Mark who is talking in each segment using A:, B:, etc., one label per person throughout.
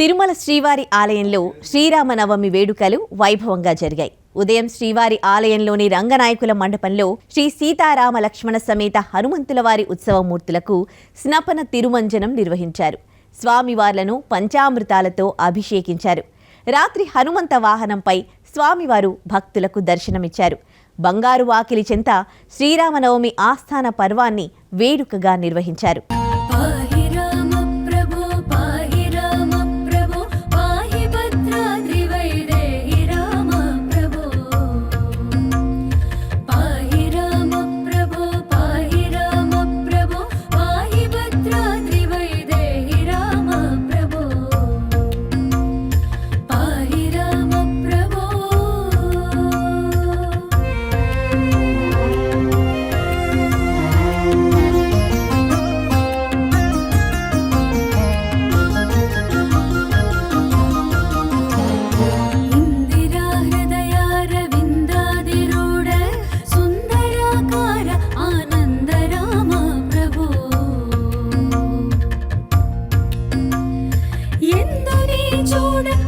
A: తిరుమల శ్రీవారి ఆలయంలో శ్రీరామనవమి వేడుకలు వైభవంగా జరిగాయి. ఉదయం శ్రీవారి ఆలయంలోని రంగనాయకుల మండపంలో శ్రీ సీతారామ లక్ష్మణ సమేత హనుమంతుల వారి ఉత్సవమూర్తులకు స్నపన తిరుమంజనం నిర్వహించారు. స్వామివార్లను పంచామృతాలతో అభిషేకించారు. రాత్రి హనుమంత వాహనంపై స్వామివారు భక్తులకు దర్శనమిచ్చారు. బంగారు వాకిలి చెంత శ్రీరామనవమి ఆస్థాన పర్వాన్ని వేడుకగా నిర్వహించారు.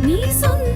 B: நீ சொன்ன